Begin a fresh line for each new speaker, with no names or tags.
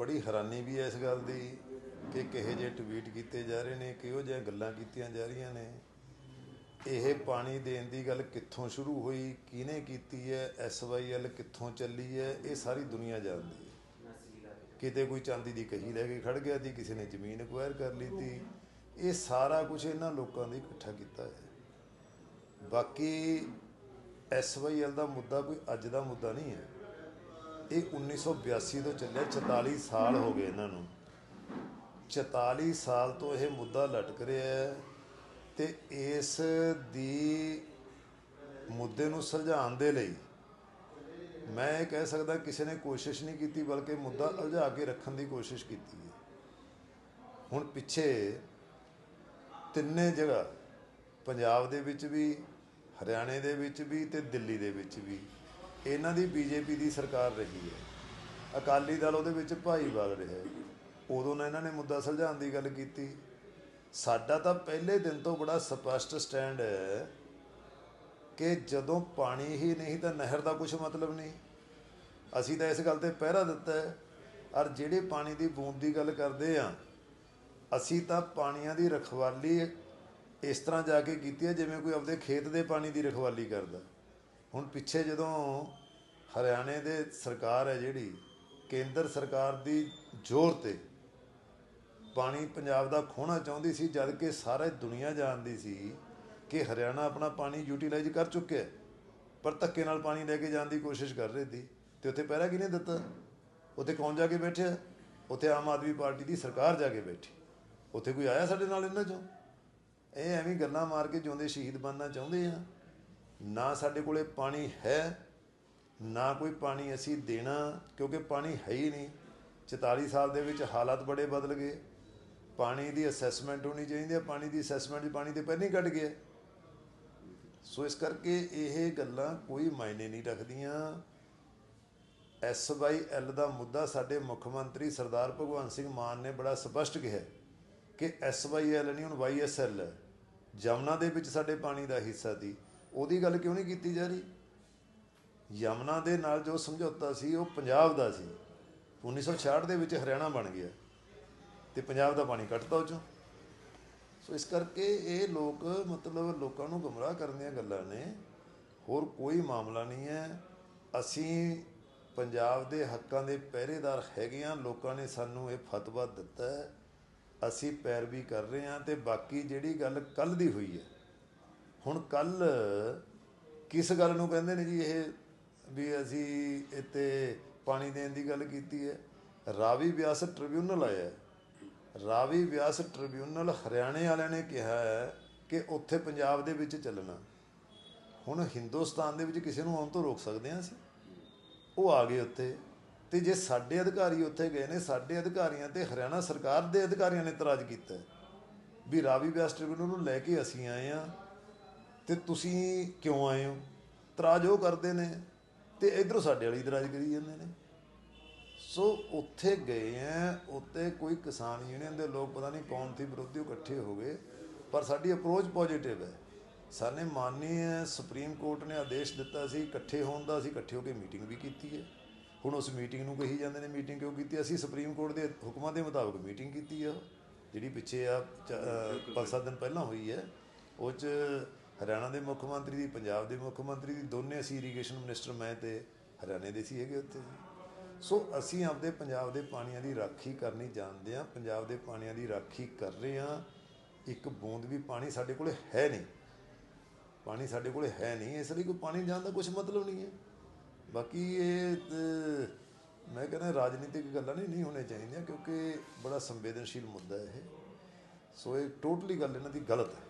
ਬੜੀ ਹੈਰਾਨੀ ਵੀ ਹੈ ਇਸ ਗੱਲ ਦੀ ਕਿ ਕਿਹੇ ਜਿਹੇ ਟਵੀਟ ਕੀਤੇ ਜਾ ਰਹੇ ਨੇ, ਕਿਹੋ ਜਿਹੀਆਂ ਗੱਲਾਂ ਕੀਤੀਆਂ ਜਾ ਰਹੀਆਂ ਨੇ। ਇਹ ਪਾਣੀ ਦੇਣ ਦੀ ਗੱਲ ਕਿੱਥੋਂ ਸ਼ੁਰੂ ਹੋਈ, ਕਿਹਨੇ ਕੀਤੀ ਹੈ ਐਸਵਾਈਐਲ ਕਿੱਥੋਂ ਚੱਲੀ ਹੈ, ਇਹ ਸਾਰੀ ਦੁਨੀਆ ਜਾਣਦੀ ਹੈ। ਕਿਤੇ ਕੋਈ ਚਾਂਦੀ ਦੀ ਕਹੀ ਲੈ ਕੇ ਖੜ ਗਿਆ ਸੀ, ਕਿਸੇ ਨੇ ਜ਼ਮੀਨ ਅਕਵਾਇਰ ਕਰ ਲਈ ਤੀ ਇਹ ਸਾਰਾ ਕੁਝ ਇਹਨਾਂ ਲੋਕਾਂ ਨੇ ਇਕੱਠਾ ਕੀਤਾ ਹੈ। ਬਾਕੀ ਐਸਵਾਈਐਲ ਦਾ ਮੁੱਦਾ ਕੋਈ ਅੱਜ ਦਾ ਮੁੱਦਾ ਨਹੀਂ ਹੈ। ਇਹ 1982 ਤੋਂ ਚੱਲਿਆ 44 ਸਾਲ ਹੋ ਗਏ ਇਹਨਾਂ ਨੂੰ। 44 ਸਾਲ ਤੋਂ ਇਹ ਮੁੱਦਾ ਲਟਕ ਰਿਹਾ ਹੈ ਤੇ ਇਸ ਦੀ ਮੁੱਦੇ ਨੂੰ ਸੁਲਝਾਉਣ ਦੇ ਲਈ ਮੈਂ ਇਹ ਕਹਿ ਸਕਦਾ ਕਿਸੇ ਨੇ ਕੋਸ਼ਿਸ਼ ਨਹੀਂ ਕੀਤੀ, ਬਲਕਿ ਮੁੱਦਾ ਉਲਝਾ ਕੇ ਰੱਖਣ ਦੀ ਕੋਸ਼ਿਸ਼ ਕੀਤੀ ਹੈ। ਹੁਣ ਪਿੱਛੇ ਤਿੰਨੇ ਜਗ੍ਹਾ, ਪੰਜਾਬ ਦੇ ਵਿੱਚ ਵੀ, ਹਰਿਆਣੇ ਦੇ ਵਿੱਚ ਵੀ ਤੇ ਦਿੱਲੀ ਦੇ ਵਿੱਚ ਵੀ ਇਹਨਾਂ ਦੀ ਬੀਜੇਪੀ ਦੀ ਸਰਕਾਰ ਰਹੀ ਹੈ। ਅਕਾਲੀ ਦਲ ਉਹਦੇ ਵਿੱਚ ਭਾਈਵਾਲ ਰਿਹਾ ਹੈ। ਉਦੋਂ ਨਾ ਇਹਨਾਂ ਨੇ ਮੁੱਦਾ ਸੁਲਝਾਉਣ ਦੀ ਗੱਲ ਕੀਤੀ। ਸਾਡਾ ਤਾਂ ਪਹਿਲੇ ਦਿਨ ਤੋਂ ਬੜਾ ਸਪਸ਼ਟ ਸਟੈਂਡ ਹੈ ਕਿ ਜਦੋਂ ਪਾਣੀ ਹੀ ਨਹੀਂ ਤਾਂ ਨਹਿਰ ਦਾ ਕੁਝ ਮਤਲਬ ਨਹੀਂ। ਅਸੀਂ ਤਾਂ ਇਸ ਗੱਲ ਤੇ ਪਹਿਰਾ ਦਿੱਤਾ ਹੈ, ਔਰ ਜਿਹੜੇ ਪਾਣੀ ਦੀ ਬੂੰਦ ਦੀ ਗੱਲ ਕਰਦੇ ਆ ਅਸੀਂ ਤਾਂ ਪਾਣੀਆਂ ਦੀ ਰਖਵਾਲੀ ਇਸ ਤਰ੍ਹਾਂ ਜਾ ਕੇ ਕੀਤੀ ਹੈ ਜਿਵੇਂ ਕੋਈ ਆਪਦੇ ਖੇਤ ਦੇ ਪਾਣੀ ਦੀ ਰਖਵਾਲੀ ਕਰਦਾ। ਹੁਣ ਪਿੱਛੇ ਜਦੋਂ ਹਰਿਆਣੇ ਦੇ ਸਰਕਾਰ ਹੈ ਜਿਹੜੀ, ਕੇਂਦਰ ਸਰਕਾਰ ਦੀ ਜ਼ੋਰ ਤੇ ਪਾਣੀ ਪੰਜਾਬ ਦਾ ਖੋਣਾ ਚਾਹੁੰਦੀ ਸੀ, ਜਦ ਕਿ ਸਾਰੇ ਦੁਨੀਆ ਜਾਣਦੀ ਸੀ ਕਿ ਹਰਿਆਣਾ ਆਪਣਾ ਪਾਣੀ ਯੂਟਿਲਾਈਜ਼ ਕਰ ਚੁੱਕਿਆ ਪਰ ਧੱਕੇ ਨਾਲ ਪਾਣੀ ਲੈ ਕੇ ਜਾਣ ਦੀ ਕੋਸ਼ਿਸ਼ ਕਰ ਰਹੀ ਸੀ। ਤੇ ਉੱਥੇ ਪਹਿਰਾ ਕਿਹਨੇ ਦਿੱਤਾ? ਉੱਥੇ ਕੌਣ ਜਾ ਕੇ ਬੈਠਿਆ? ਉੱਥੇ ਆਮ ਆਦਮੀ ਪਾਰਟੀ ਦੀ ਸਰਕਾਰ ਜਾ ਕੇ ਬੈਠੀ। ਉੱਥੇ ਕੋਈ ਆਇਆ ਸਾਡੇ ਨਾਲ ਇਹਨਾਂ ਚੋਂ? ਇਹ ਐਵੇਂ ਗੱਲਾਂ ਮਾਰ ਕੇ ਜਿਉਂਦੇ ਸ਼ਹੀਦ ਬਣਨਾ ਚਾਹੁੰਦੇ ਆ। ਨਾ ਸਾਡੇ ਕੋਲੇ ਪਾਣੀ ਹੈ, ਨਾ ਕੋਈ ਪਾਣੀ ਅਸੀਂ ਦੇਣਾ, ਕਿਉਂਕਿ ਪਾਣੀ ਹੈ ਹੀ ਨਹੀਂ। 44 ਸਾਲ ਦੇ ਵਿੱਚ ਹਾਲਾਤ ਬੜੇ ਬਦਲ ਗਏ। ਪਾਣੀ ਦੀ ਅਸੈਸਮੈਂਟ ਹੋਣੀ ਚਾਹੀਦੀ ਹੈ, ਪਾਣੀ ਦੀ ਅਸੈਸਮੈਂਟ 'ਚ ਪਾਣੀ ਤੇ ਪਹਿਲਾਂ ਹੀ ਕੱਢ ਗਿਆ ਸੋ ਇਸ ਕਰਕੇ ਇਹ ਗੱਲਾਂ ਕੋਈ ਮਾਇਨੇ ਨਹੀਂ ਰੱਖਦੀਆਂ। ਐਸਵਾਈਐਲ ਦਾ ਮੁੱਦਾ ਸਾਡੇ ਮੁੱਖ ਮੰਤਰੀ ਸਰਦਾਰ ਭਗਵੰਤ ਸਿੰਘ ਮਾਨ ਨੇ ਬੜਾ ਸਪਸ਼ਟ ਕਿਹਾ ਕਿ ਐਸਵਾਈਐਲ ਨਹੀਂ, ਹੁਣ ਵਾਈਐਸਐਲ ਹੈ। ਜਮਨਾ ਦੇ ਵਿੱਚ ਸਾਡੇ ਪਾਣੀ ਦਾ ਹਿੱਸਾ ਸੀ। ਉਹਦੀ ਗੱਲ ਕਿਉਂ ਨਹੀਂ ਕੀਤੀ ਜਾ ਰਹੀ? ਯਮਨਾ ਦੇ ਨਾਲ ਜੋ ਸਮਝੌਤਾ ਸੀ, ਉਹ ਪੰਜਾਬ ਦਾ ਸੀ। 1966 ਦੇ ਵਿੱਚ ਹਰਿਆਣਾ ਬਣ ਗਿਆ ਤੇ ਪੰਜਾਬ ਦਾ ਪਾਣੀ ਕੱਟਦਾ ਉਹ ਚੋਂ। ਸੋ ਇਸ ਕਰਕੇ ਇਹ ਲੋਕ ਮਤਲਬ ਲੋਕਾਂ ਨੂੰ ਗੁੰਮਰਾਹ ਕਰਨ ਦੀਆਂ ਗੱਲਾਂ ਨੇ। ਹੋਰ ਕੋਈ ਮਾਮਲਾ ਨਹੀਂ ਹੈ। ਅਸੀਂ ਪੰਜਾਬ ਦੇ ਹੱਕਾਂ ਦੇ ਪਹਿਰੇਦਾਰ ਹੈਗੇ ਆ ਲੋਕਾਂ ਨੇ ਸਾਨੂੰ ਇਹ ਫਤਵਾ ਦਿੱਤਾ ਅਸੀਂ ਪੈਰਵੀ ਕਰ ਰਹੇ ਹਾਂ ਤੇ ਬਾਕੀ ਜਿਹੜੀ ਗੱਲ ਕੱਲ ਦੀ ਹੋਈ ਹੈ ਹੁਣ ਕੱਲ ਕਿਸ ਗੱਲ ਨੂੰ ਕਹਿੰਦੇ ਨੇ ਜੀ ਇਹ ਵੀ ਅਸੀਂ ਇੱਥੇ ਪਾਣੀ ਦੇਣ ਦੀ ਗੱਲ ਕੀਤੀ ਹੈ? ਰਾਵੀ ਵਿਆਸ ਟ੍ਰਿਬਿਊਨਲ ਆਇਆ ਹੈ। ਰਾਵੀ ਵਿਆਸ ਟ੍ਰਿਬਿਊਨਲ ਹਰਿਆਣੇ ਵਾਲਿਆਂ ਨੇ ਕਿਹਾ ਹੈ ਕਿ ਉੱਥੇ ਪੰਜਾਬ ਦੇ ਵਿੱਚ ਚੱਲਣਾ। ਹੁਣ ਹਿੰਦੁਸਤਾਨ ਦੇ ਵਿੱਚ ਕਿਸੇ ਨੂੰ ਆਉਣ ਤੋਂ ਰੋਕ ਸਕਦੇ ਹਾਂ ਅਸੀਂ? ਉਹ ਆ ਗਏ ਉੱਥੇ। ਤੇ ਜੇ ਸਾਡੇ ਅਧਿਕਾਰੀ ਉੱਥੇ ਗਏ ਨੇ, ਸਾਡੇ ਅਧਿਕਾਰੀਆਂ ਤੇ ਹਰਿਆਣਾ ਸਰਕਾਰ ਦੇ ਅਧਿਕਾਰੀਆਂ ਨੇ ਇਤਰਾਜ਼ ਕੀਤਾ ਵੀ ਰਾਵੀ ਵਿਆਸ ਟ੍ਰਿਬਿਊਨਲ ਨੂੰ ਲੈ ਕੇ ਅਸੀਂ ਆਏ ਆ ਤੇ ਤੁਸੀਂ ਕਿਉਂ ਆਏ ਹੋ? ਤਰਾਜ ਉਹ ਕਰਦੇ ਨੇ ਤੇ ਇਧਰੋਂ ਸਾਡੇ ਵਾਲੀ ਤਰਾਜ ਕਰੀ ਜਾਂਦੇ ਨੇ। ਸੋ ਉੱਥੇ ਗਏ ਆ ਉੱਤੇ ਕੋਈ ਕਿਸਾਨ ਯੂਨੀਅਨ ਦੇ ਲੋਕ ਪਤਾ ਨਹੀਂ ਕੌਣ ਸੀ ਵਿਰੋਧੀ ਉਹ ਇਕੱਠੇ ਹੋ ਗਏ ਪਰ ਸਾਡੀ ਅਪਰੋਚ ਪੋਜੀਟਿਵ ਹੈ। ਸਾਨੇ ਮਾਨनीय ਸੁਪਰੀਮ ਕੋਰਟ ਨੇ ਆਦੇਸ਼ ਦਿੱਤਾ ਸੀ ਇਕੱਠੇ ਹੋਣ ਦਾ ਅਸੀਂ ਇਕੱਠੇ ਹੋ ਕੇ ਮੀਟਿੰਗ ਵੀ ਕੀਤੀ ਹੈ ਹੁਣ ਉਸ ਮੀਟਿੰਗ ਨੂੰ ਕਹੀ ਜਾਂਦੇ ਨੇ ਮੀਟਿੰਗ ਕਿਉਂ ਕੀਤੀ? ਅਸੀਂ ਸੁਪਰੀਮ ਕੋਰਟ ਦੇ ਹੁਕਮਾਂ ਦੇ ਮੁਤਾਬਕ ਮੀਟਿੰਗ ਕੀਤੀ ਹੈ ਜਿਹੜੀ ਪਿੱਛੇ ਆ ਚ- ਅ, ਪੰਜ ਸੱਤ ਦਿਨ ਪਹਿਲਾਂ ਹੋਈ ਹੈ ਉਹ ਚ ਹਰਿਆਣਾ ਦੇ ਮੁੱਖ ਮੰਤਰੀ ਦੀ, ਪੰਜਾਬ ਦੇ ਮੁੱਖ ਮੰਤਰੀ ਦੀ, ਦੋਨੇ ਅਸੀਂ ਇਰੀਗੇਸ਼ਨ ਮਿਨਿਸਟਰ ਮੈਂ ਤੇ ਹਰਿਆਣੇ ਦੇ ਸੀ ਹੈਗੇ ਉੱਥੇ। ਸੋ ਅਸੀਂ ਆਪਦੇ ਪੰਜਾਬ ਦੇ ਪਾਣੀਆਂ ਦੀ ਰਾਖੀ ਕਰਨੀ ਜਾਣਦੇ ਹਾਂ, ਪੰਜਾਬ ਦੇ ਪਾਣੀਆਂ ਦੀ ਰਾਖੀ ਕਰ ਰਹੇ ਹਾਂ। ਇੱਕ ਬੂੰਦ ਵੀ ਪਾਣੀ ਸਾਡੇ ਕੋਲ ਹੈ ਨਹੀਂ। ਪਾਣੀ ਸਾਡੇ ਕੋਲ ਹੈ ਨਹੀਂ, ਇਸ ਲਈ ਕੋਈ ਪਾਣੀ ਜਾਣ ਦਾ ਕੁਝ ਮਤਲਬ ਨਹੀਂ ਹੈ। ਬਾਕੀ ਇਹ ਮੈਂ ਕਹਿੰਦਾ ਰਾਜਨੀਤਿਕ ਗੱਲਾਂ ਨਹੀਂ ਨਹੀਂ ਹੋਣੀਆਂ ਚਾਹੀਦੀਆਂ, ਕਿਉਂਕਿ ਬੜਾ ਸੰਵੇਦਨਸ਼ੀਲ ਮੁੱਦਾ ਹੈ ਇਹ। ਸੋ ਇਹ ਟੋਟਲੀ ਗੱਲ ਇਹਨਾਂ ਦੀ ਗਲਤ ਹੈ।